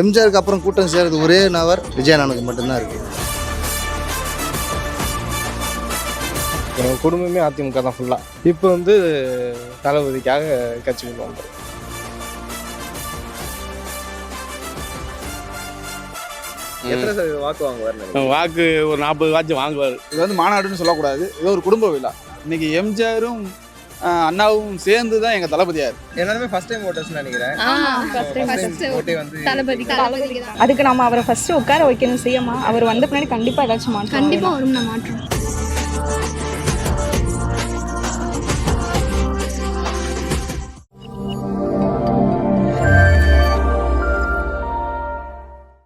எம்ஜிஆருக்கு அப்புறம் கூட்டம் சேர்றது ஒரே நபர் விஜயநானுக்கு மட்டும்தான் இருக்கு. எங்கள் குடும்பமே அதிமுக தான் ஃபுல்லாக இப்போ வந்து தளபதிக்காக வந்துடும் எத்தனை சதவீதம் வாக்கு வாங்குவார் வாக்கு ஒரு நாற்பது வாட்சி வாங்குவார். இது வந்து மாநாடுன்னு சொல்லக்கூடாது. இது ஒரு குடும்ப விழா. இன்னைக்கு எம்ஜிஆரும் அண்ணாவும் சேர்ந்து தான் எங்கள் தளபதியார். எல்லாருமே ஃபர்ஸ்ட் டைம் ஓட்டர்ஸ் நினைக்கிறேன். வந்து அதுக்கு நம்ம அவரை ஃபர்ஸ்ட் உட்கார வைக்கணும் செய்யமா? அவர் வந்த பின்னாடி கண்டிப்பா ஏதாச்சும் மாற்றம் கண்டிப்பா வரும் நான் மாற்றம்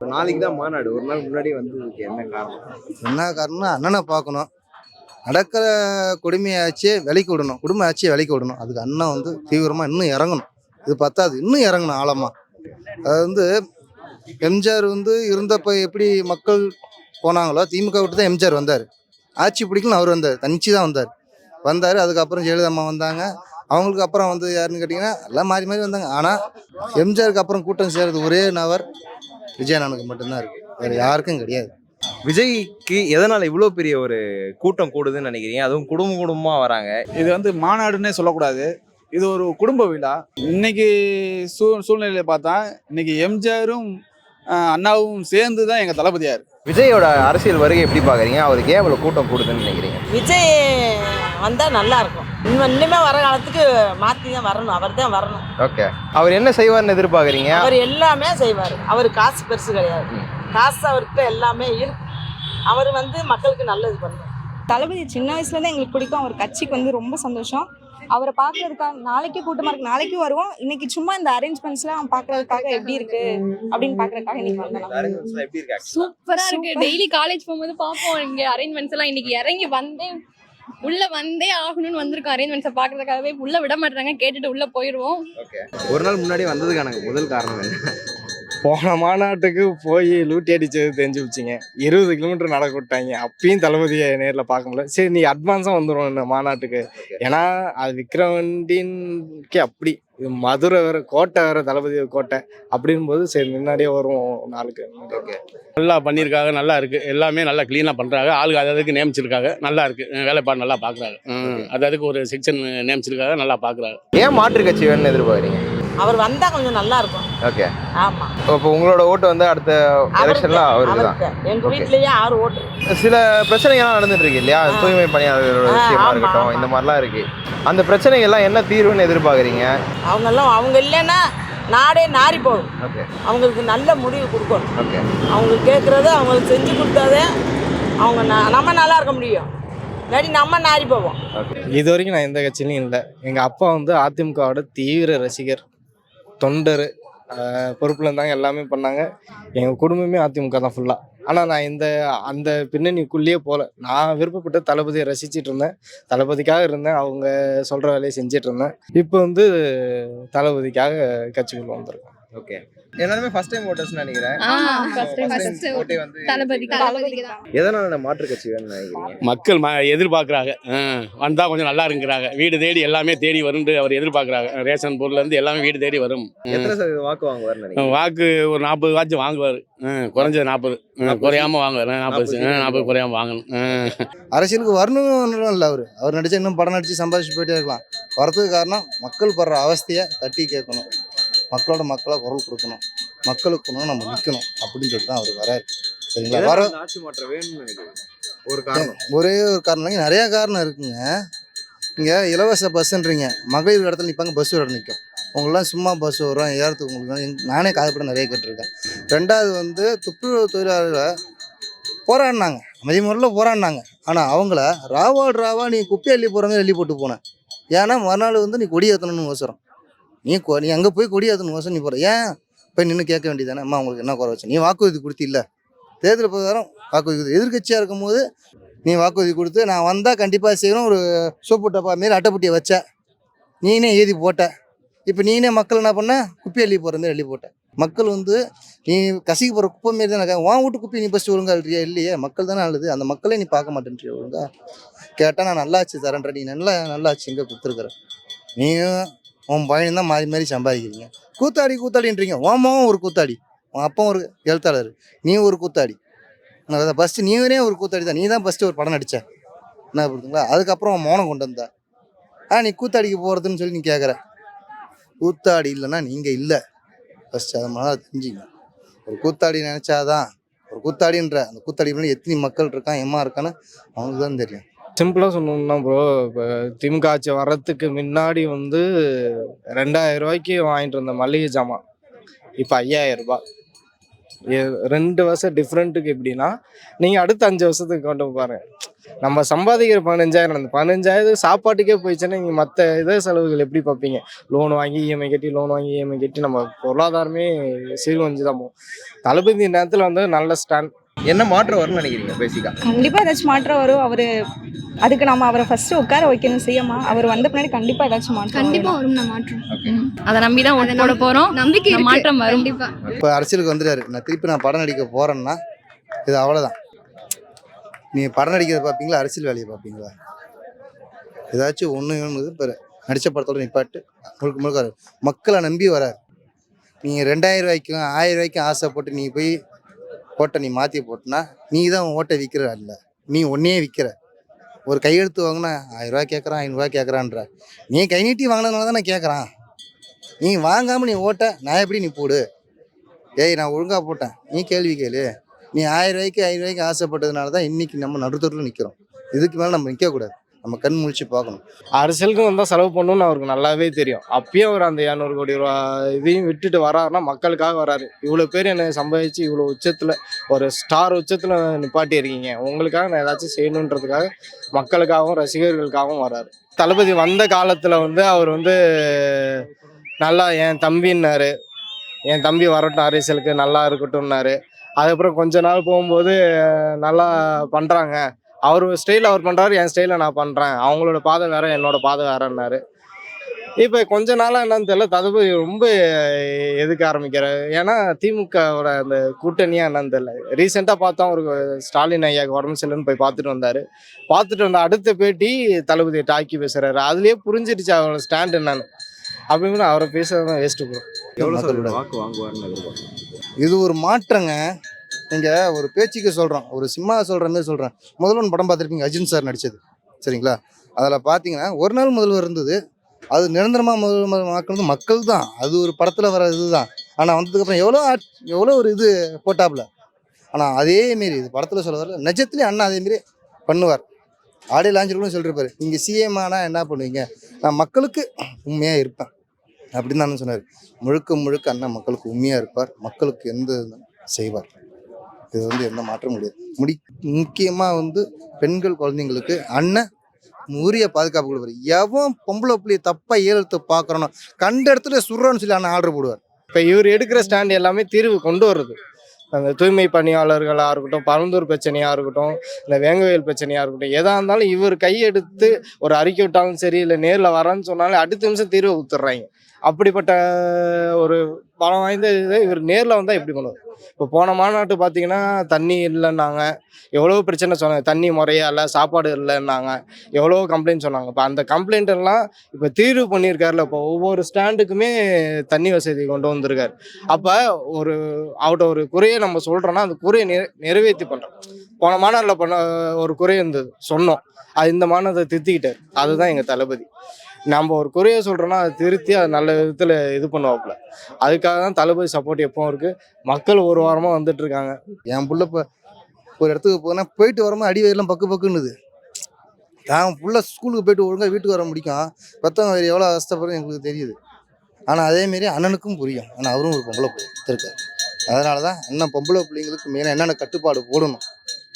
ஒரு நாளைக்கு தான் மாநாடு. ஒரு நாள் முன்னாடி வந்ததுக்கு என்ன காரணம்? என்ன காரணம்னா அண்ணனை பார்க்கணும். நடக்கிற கொடுமையாச்சு விலைக்கு விடணும். குடும்ப ஆட்சியை விலைக்கு விடணும். அதுக்கு அண்ணன் வந்து தீவிரமாக இன்னும் இறங்கணும். இது பத்தாது. இன்னும் இறங்கணும் ஆழமாக அது வந்து எம்ஜிஆர் வந்து இருந்தப்போ எப்படி மக்கள் போனாங்களோ திமுக விட்டு தான் எம்ஜிஆர் வந்தார். ஆட்சி பிடிக்கணும் அவர் வந்தார். தனிச்சு தான் வந்தார். வந்தார். அதுக்கப்புறம் ஜெயலலிதா அம்மா வந்தாங்க. அவங்களுக்கு அப்புறம் வந்து யாருன்னு கேட்டிங்கன்னா எல்லாம் மாறி மாறி வந்தாங்க. ஆனால் எம்ஜிஆருக்கு அப்புறம் கூட்டம் சேர்றது ஒரே நபர் விஜயநானுக்கு மட்டும்தான் இருக்குது வேறு யாருக்கும் கிடையாது. விஜய்க்கு எதனால இவ்வளோ பெரிய ஒரு கூட்டம் கூடுதுன்னு நினைக்கிறீங்க? அதுவும் குடும்ப குடும்பமா வராங்க. இது வந்து மாநாடுன்னே சொல்லக்கூடாது. இது ஒரு குடும்ப விழா. இன்னைக்கு சூ சூழ்நிலையில பார்த்தா இன்னைக்கு எம்ஜிஆரும் அண்ணாவும் சேர்ந்து தான் எங்கள் தளபதியார். விஜயோட அரசியல் வருகை எப்படி பாக்குறீங்க அவருக்கு ஏன் இவ்வளவு கூட்டம் கூடுதுன்னு நினைக்கிறீங்க? விஜய் வந்தால் நல்லா இருக்கும். இன்னும் இனிமே வர காலத்துக்கு மாற்றி தான் வரணும். அவர் தான் வரணும். ஓகே. அவர் என்ன செய்வார்னு எதிர்பார்க்குறீங்க? அவர் எல்லாமே செய்வார். அவர் காசு பெருசு கிடையாது. காசு அவர்கிட்ட எல்லாமே இருக்கு. அவர் வந்து மக்களுக்கு நல்லது பண்ணுவார். தளபதி சின்ன வயசுல இருந்து எங்களுக்கு பிடிக்கும். அவர் கட்சிக்கு வந்து ரொம்ப சந்தோஷம். அவரை பார்க்கறதுக்காக நாளைக்கு கூட்டமா இருக்கு. நாளைக்கும் வருவோம். இன்னைக்கு சும்மா இந்த அரேஞ்ச்மெண்ட்ஸ்லாம் பார்க்கறதுக்காக எப்படி இருக்கு அப்படின்னு பார்க்கறதுக்காக இன்னைக்கு வந்தோம். எப்படி இருக்காங்க சூப்பரா இருக்கு. டெய்லி காலேஜ் போகும்போது பார்ப்போம். இங்க அரேஞ்ச்மெண்ட்ஸ் எல்லாம் இன்னைக்கு இறங்கி வந்தே உள்ள வந்தே ஆகணும்னு வந்திருக்கோம் அரேஞ்ச்மெண்ட்ஸை பார்க்கறதுக்காகவே. உள்ள விட மாட்டாங்க கேட்டுட்டு உள்ள போயிடுவோம் ஒரு நாள் முன்னாடி வந்ததுக்கான முதல் காரணம் என்ன? போன மாநாட்டுக்கு போய் லூட்டி அடிச்சது தெரிஞ்சு வச்சுங்க இருபது கிலோமீட்டர் நடக்க விட்டாங்க. அப்பயும் தளபதியை நேரில் பார்க்க முடியல. சரி நீ அட்வான்ஸாக வந்துடும் இந்த மாநாட்டுக்கு. ஏன்னா அது விக்ரவண்டின்கே அப்படி. மதுரை வேற கோட்டை வேற தளபதி கோட்டை அப்படின் போது சரி முன்னாடியே வரும் நாளுக்கு. ஓகே. நல்லா பண்ணியிருக்காங்க நல்லா இருக்கு. எல்லாமே நல்லா க்ளீனாக பண்ணுறாங்க ஆளுங்க அது அதுக்கு நியமிச்சிருக்காங்க. நல்லா இருக்கு. வேலைப்பாடு நல்லா பார்க்குறாங்க அது அதுக்கு ஒரு செக்ஷன் நியமிச்சிருக்காங்க நல்லா பார்க்குறாங்க ஏன் மாற்று கட்சி வேணும்னு எதிர்பார்க்குறீங்க? அவர் வந்தால் கொஞ்சம் நல்லா இருக்கும் ஓகே. ஆமாம் இப்போ உங்களோட ஓட்டு வந்து அடுத்த எலெக்ஷன்ல அவருக்கு தான் Okay. வீட்லேயே ஆறு ஓட்டு. சில பிரச்சனைகள்லாம் நடந்துட்டு இருக்கு இல்லையா. தூய்மை பணியாளர்களோட விஷயமா ஆமா, இருக்கட்டும் ஆமா. இந்த மாதிரிலாம் இருக்கு. அந்த பிரச்சனைகள்லாம் என்ன தீர்வுன்னு எதிர்பார்க்குறீங்க? அவங்கெல்லாம் அவங்க இல்லைன்னா நாடே நாரி போகும். ஓகே. அவங்களுக்கு நல்ல முடிவு கொடுக்கணும். ஓகே. அவங்க கேட்குறத அவங்களுக்கு செஞ்சு கொடுத்தாதே அவங்க நம்ம நல்லா இருக்க முடியும். இல்லாட்டி நம்ம நாரி போவோம். இது வரைக்கும் நான் எந்த கட்சியிலையும் இல்லை. எங்கள் அப்பா வந்து அதிமுகவோட தீவிர ரசிகர். தொண்டர் பொறுப்பில் இருந்தாங்க எல்லாமே பண்ணாங்க. எங்கள் குடும்பமே அதிமுக தான் ஃபுல்லாக ஆனால் நான் இந்த அந்த பின்னணிக்குள்ளேயே போகல நான் விருப்பப்பட்டு தளபதியை ரசிச்சிட்டு இருந்தேன். தளபதிக்காக இருந்தேன். அவங்க சொல்கிற வேலையை செஞ்சிட்டு இருந்தேன். இப்போ வந்து தளபதிக்காக கட்சிக்குள்ளே வந்திருக்கேன். ஓகே எல்லாருமே ஃபர்ஸ்ட் டைம் ஓட்டர்ஸ் நினைக்கிறேன். ஓட்டே வந்து தளபதி எதனால மாற்று கட்சி வேணும்னு நினைக்கிறீங்க? மக்கள் எதிர்பார்க்குறாங்க. வந்தால் கொஞ்சம் நல்லா இருக்குங்கிறாங்க. வீடு தேடி எல்லாமே தேடி வரும்னு அவர் எதிர்பார்க்குறாங்க. ரேஷன் பொருள்லேருந்து எல்லாமே வீடு தேடி வரும். எத்தனை சதவீதம் வாக்கு வாங்குவார் வாக்கு ஒரு நாற்பது வாட்சி வாங்குவார். குறைஞ்சது நாற்பது குறையாம வாங்குவார். நாற்பது நாற்பது குறையாம வாங்கணும். அரசியலுக்கு வரணும்னு இல்லை அவர். அவர் நடிச்சா இன்னும் படம் நடிச்சு சம்பாதிச்சு போயிட்டே இருக்கலாம். வரதுக்கு காரணம் மக்கள் படுற அவஸ்தையை தட்டி கேட்கணும். மக்களோட மக்களாக குரல் கொடுக்கணும். மக்களுக்கு நம்ம நிற்கணும் அப்படின்னு சொல்லிட்டு தான் அவர் வராரு சரிங்களா? வர ஆட்சி மாற்றம் வேணும்னு ஒரு காரணம். ஒரே ஒரு காரணம். இல்லைங்க நிறைய காரணம் இருக்குங்க. இங்கே இலவச பஸ்ஸுன்றீங்க மகளிர் இடத்துல நிற்பாங்க பஸ் வர நிற்கும் உங்களெலாம் சும்மா பஸ் வரும் ஏறத்துக்கு உங்களுக்கு நானே காயப்பட நிறைய கேட்டிருக்கேன். ரெண்டாவது வந்து துப்புரவு தொழிலாளர்களை போராடினாங்க. அமைதி முறையில் போராடினாங்க. ஆனால் அவங்கள ராவா ராவா நீ குப்பை அள்ளி போகிறவங்க அள்ளி போட்டு போனேன் ஏன்னா மறுநாள் வந்து நீ கொடி ஏற்றணும்னு அவசரம் நீ நீ அங்கே போய் கொடி அது மோசம் நீ போகிற ஏன்? போய் நின்று கேட்க வேண்டியதானே அம்மா உங்களுக்கு என்ன குறை வச்சு? நீ வாக்குறுதி கொடுத்தில்ல. தேர்தல் பிரகாரம் வாக்குறுதி எதிர்கட்சியாக இருக்கும்போது நீ வாக்குறுதி கொடுத்து நான் வந்தால் கண்டிப்பாக செய்யணும் ஒரு சோப்பு டப்பா மாரி அட்டைப்பட்டியை வச்ச நீனே எழுதி போட்ட. இப்போ நீனே மக்கள் என்ன பண்ண? குப்பி அள்ளி போகிற மாரி அள்ளி போட்ட. மக்கள் வந்து நீ கசிக்கு போகிற குப்பை மாரி தானே இருக்கா. உன் வீட்டு குப்பை நீ ஃபஸ்ட்டு ஒழுங்கா இல்லையா. இல்லையே மக்கள் தானே அழுது அந்த மக்களே நீ பார்க்க மாட்டேன்றியா ஒழுங்கா. கேட்டால் நான் நல்லாச்சு தரேன்ற. நீ நல்லா நல்லாச்சு இங்கே கொடுத்துருக்குற? நீயும் உன் பையன் தான் மாறி மாறி சம்பாதிக்கிறீங்க. கூத்தாடி கூத்தாடின்றீங்க. ஓமாவும் ஒரு கூத்தாடி. உன் அப்பா ஒரு எழுத்தாளர். நீ ஒரு கூத்தாடி. ஃபஸ்ட்டு நீவரே ஒரு கூத்தாடி தான். நீ தான் ஃபஸ்ட்டு ஒரு படம் நடித்த என்ன புரியுதுங்களா? அதுக்கப்புறம் உன் மௌனம் கொண்டு வந்த. ஆ நீ கூத்தாடிக்கு போகிறதுன்னு சொல்லி நீ கேட்குற கூத்தாடி இல்லைன்னா நீங்கள் இல்லை. ஃபஸ்ட்டு அதை மாதிரி தெரிஞ்சுங்க. ஒரு கூத்தாடி நினச்சாதான் ஒரு கூத்தாடின்ற அந்த கூத்தாடி எத்தனை மக்கள் இருக்கான் எம்மா இருக்கான்னு அவனுக்கு தான் தெரியும். சிம்பிளாக சொல்லணும்னா ப்ரோ இப்போ திமுக ஆட்சி வர்றதுக்கு முன்னாடி வந்து ரெண்டாயிரம் ரூபாய்க்கு வாங்கிட்டு இருந்த மளிகை ஜாமான். இப்போ ஐயாயிரம் ரூபாய். ரெண்டு வருஷம் டிஃப்ரெண்ட்டுக்கு எப்படின்னா நீங்கள் அடுத்த அஞ்சு வருஷத்துக்கு கொண்டு பாருங்க. நம்ம சம்பாதிக்கிற பதினஞ்சாயிரம் அந்த பதினஞ்சாயிரம் சாப்பாட்டுக்கே போயிடுச்சுன்னா நீங்கள் மற்ற இதே செலவுகள் எப்படி பார்ப்பீங்க? லோன் வாங்கி இஎம்ஐ கட்டி லோன் வாங்கி இஎம்ஐ கட்டி நம்ம பொருளாதாரமே சீர்குலைஞ்சு தான் போகும். தளபதி நேரத்தில் வந்து நல்ல ஸ்டாண்ட் என்ன மாற்றம் வரும்னு நினைக்கிறீங்க பேசிக்கா கண்டிப்பா ஏதாச்சும் மாற்றம் வரும். அவரு அதுக்கு நம்ம அவரை ஃபர்ஸ்ட் உட்கார வைக்கணும் செய்யமா? அவர் வந்த பின்னாடி கண்டிப்பா ஏதாச்சும் மாற்றம் கண்டிப்பா வரும். நான் மாற்றம். அதை நம்பி தான் ஓட்டு போட போறோம். நம்பிக்கை. மாற்றம் வரும். கண்டிப்பா. இப்போ அரசியலுக்கு வந்துட்டாரு. நான் திருப்பி நான் படம் நடிக்க போகிறேன்னா இது அவ்வளோதான் நீ படம் நடிக்கிறத பார்ப்பீங்களா அரசியல் வேலையை பார்ப்பீங்களா ஏதாச்சும் ஒன்று இப்போ நடித்த படத்தோட நிப்பாட்டு. முழுக்க முழுக்க. மக்களை நம்பி வராரு. நீங்கள் ரெண்டாயிரம் ரூபாய்க்கும் ஆயிரம் ரூபாய்க்கும் ஆசைப்பட்டு நீ போய் ஓட்டை நீ மாற்றி போட்டினா நீ தான் உன் ஓட்டை விற்கிற அல்ல. நீ ஒன்றையே விற்கிற ஒரு கையெழுத்து வாங்கினா ஆயிரம் கேட்குறான் ஐநூறுரூவா கேட்குறான்ற நீ கை நீட்டி வாங்கினதுனால தான் நான் கேட்குறான் நீ வாங்காமல் நீ ஓட்ட நான் எப்படி நீ போடு? ஏய் நான் ஒழுங்காக போட்டேன். நீ கேள்வி கேளு. நீ ஆயிரம் ரூபாய்க்கு ஆசைப்பட்டதுனால தான் இன்றைக்கி நம்ம நடுத்தரில் நிற்கிறோம் இதுக்கு மேலே நம்ம நிற்கக்கூடாது நம்ம கண் முழிச்சு பார்க்கணும். அரசியலுக்கு வந்தால் செலவு பண்ணணும்னு அவருக்கு நல்லாவே தெரியும். அப்பயும் அவர் அந்த இரநூறு கோடி ரூபா இதையும் விட்டுட்டு வராருன்னா மக்களுக்காக வராரு. இவ்வளோ பேர் என்னை சம்பாதிச்சு இவ்வளோ உச்சத்தில் ஒரு ஸ்டார் உச்சத்தில் நிப்பாட்டி இருக்கீங்க. உங்களுக்காக நான் ஏதாச்சும் செய்யணுன்றதுக்காக மக்களுக்காகவும் ரசிகர்களுக்காகவும் வராரு. தளபதி வந்த காலத்தில் வந்து அவர் வந்து நல்லா என் தம்பின்னாரு. என் தம்பி வரட்டும் அரசியலுக்கு நல்லா இருக்கட்டும்னாரு. அதுக்கப்புறம் கொஞ்ச நாள் போகும்போது நல்லா பண்ணுறாங்க அவர் ஸ்டைலில் அவர் பண்ணுறாரு என் ஸ்டைலில் நான் பண்ணுறேன் அவங்களோட பாதை வேற என்னோட பாதை வேறன்னாரு. இப்போ கொஞ்ச நாளாக என்னன்னு தெரியல தளபதி ரொம்ப எதுக்க ஆரம்பிக்கிறாரு? ஏன்னா திமுகவோட அந்த கூட்டணியாக என்னன்னு தெரியல. ரீசெண்டாக பார்த்தோம் ஒரு ஸ்டாலின் ஐயாவுக்கு உடம்பு சரியில்லைன்னு போய் பார்த்துட்டு வந்தார். பார்த்துட்டு வந்த அடுத்த பேட்டி தளபதியை டாக்கி பேசுகிறாரு அதுலேயே புரிஞ்சிடுச்சு அவரோட ஸ்டாண்ட் என்னன்னு. அப்படின்னு அவரை பேசுறது வேஸ்ட்டு ப்ரோ எவ்வளவு மக்களோட சதவீதம் வாக்கு? இது ஒரு மாற்றங்க. நீங்க ஒரு பேச்சுக்கு சொல்றோம் ஒரு சினிமா சொல்ற மாதிரி சொல்றேன் முதல்வன் படம் பார்த்துருப்பீங்க அர்ஜுன் சார் நடிச்சது. சரிங்களா? அதில் பார்த்தீங்கன்னா ஒரு நாள் முதல்வர் இருந்தது. அது நிரந்தரமாக முதல்வர் ஆக்கிறது மக்கள் தான். அது ஒரு படத்தில் வர இதுதான். ஆனால் வந்ததுக்கப்புறம் எவ்வளோ ஆட்- எவ்வளோ ஒரு இது போட்டாப்புல. ஆனால் அதே மாரி இது படத்தில் சொல்ல வரல நிஜத்துலேயே அண்ணா அதே மாரி பண்ணுவார். ஆடியோ லாஞ்சிலும் சொல்லிருப்பார் நீங்கள் சிஎம் ஆனால் என்ன பண்ணுவீங்க? நான் மக்களுக்கு உண்மையாக இருப்பேன். அப்படின்னு தான் சொன்னார். முழுக்க முழுக்க அண்ணா மக்களுக்கு உண்மையாக இருப்பார். மக்களுக்கு எந்த செய்வார். இது வந்து எந்த மாற்றம் முடியாது முடி முக்கியமாக வந்து பெண்கள் குழந்தைங்களுக்கு அண்ணன் உரிய பாதுகாப்பு கொடுப்பார். எவன் பொம்பளை பிள்ளைய தப்பாக ஏழுத்து பார்க்குறனோ கண்ட இடத்துல சுடுறோன்னு சொல்லி அண்ணன் ஆர்டர் போடுவார். இப்போ இவர் எடுக்கிற ஸ்டாண்ட் எல்லாமே தீர்வு கொண்டு வருது அந்த தூய்மை பணியாளர்களாக இருக்கட்டும் பரந்தூர் பிரச்சனையாக இருக்கட்டும் இந்த வேங்கவேல் பிரச்சனையாக இருக்கட்டும் எதாக இருந்தாலும் இவர் கையெடுத்து ஒரு அறிக்கை விட்டாலும் சரி இல்லை நேரில் வரேன்னு சொன்னாலே அடுத்த நிமிஷம் தீர்வை ஊத்துறாங்க. அப்படிப்பட்ட ஒரு பலம் வாய்ந்த இதை இவர் நேரில் வந்தால் எப்படி பண்ணுவார் இப்போ போன மாநாட்டு பார்த்தீங்கன்னா தண்ணி இல்லைன்னாங்க. எவ்வளோ பிரச்சனை சொன்னாங்க. தண்ணி முறையாக இல்லை சாப்பாடு இல்லைன்னாங்க. எவ்வளோ கம்ப்ளைண்ட் சொன்னாங்க. இப்போ அந்த கம்ப்ளைண்ட் எல்லாம் இப்போ தீர்வு பண்ணியிருக்காருல. இப்போ ஒவ்வொரு ஸ்டாண்டுக்குமே தண்ணி வசதி கொண்டு வந்திருக்காரு. அப்போ ஒரு அவட்ட ஒரு குறையை நம்ம சொல்கிறோன்னா அந்த குறையை நிறை நிறைவேற்றி பண்ணுறோம் போன மாநாட்டில் பண்ண ஒரு குறை இருந்தது. சொன்னோம். அது இந்த மாநாட்டை திருத்திக்கிட்டார். அதுதான் எங்கள் தளபதி. நம்ம ஒரு குறையை சொல்கிறோன்னா அதை திருத்தி அதை நல்ல விதத்தில் இது பண்ணுவாப்புல. அதுக்காக தான் தளபதி சப்போர்ட் எப்பவும் இருக்குது மக்கள் ஒரு வாரமாக வந்துட்டுருக்காங்க என் புள்ள இப்போ ஒரு இடத்துக்கு போனால் போயிட்டு வரும்போது அடி வயிறுலாம் பக்கு பக்குன்னுது. நான் புள்ள ஸ்கூலுக்கு போயிட்டு ஒழுங்காக வீட்டுக்கு வர முடிக்கும் பத்தவங்க வேறு எவ்வளோ அவஸ்தப்படுறது எங்களுக்கு தெரியுது. ஆனால் அதேமாரி அண்ணனுக்கும் புரியும். ஆனால் அவரும் ஒரு பொம்பளை பிள்ளை இருக்கார் அதனால தான் அண்ணன் பொம்பளை பிள்ளைங்களுக்கு மெயினாக என்னென்ன கட்டுப்பாடு போடணும்?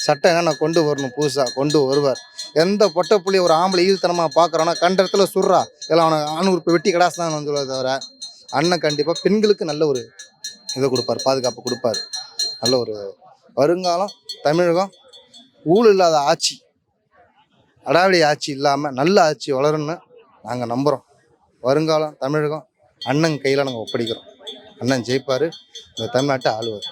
சட்டம் என்னென்ன கொண்டு வரணும் புதுசாக கொண்டு வருவார். எந்த பொட்டை ஒரு ஆம்பளை ஈழ்த்தனமாக பார்க்குறானோ கண்ட இடத்துல சுடுறா. இல்லை அவனை ஆணூர் வெட்டி கடாசு தான் சொல்ல தவிர அண்ணன் கண்டிப்பாக பெண்களுக்கு நல்ல ஒரு இதை கொடுப்பார் பாதுகாப்பு கொடுப்பார். நல்ல ஒரு வருங்காலம் தமிழகம் ஊழல் இல்லாத ஆட்சி அடாவடி ஆட்சி இல்லாமல் நல்ல ஆட்சி வளரும்னு நாங்கள் நம்புகிறோம் வருங்காலம் தமிழகம் அண்ணன் கையில் நாங்கள் ஒப்படைக்கிறோம். அண்ணன் ஜெயிப்பார் இந்த தமிழ்நாட்டை ஆளுவார்.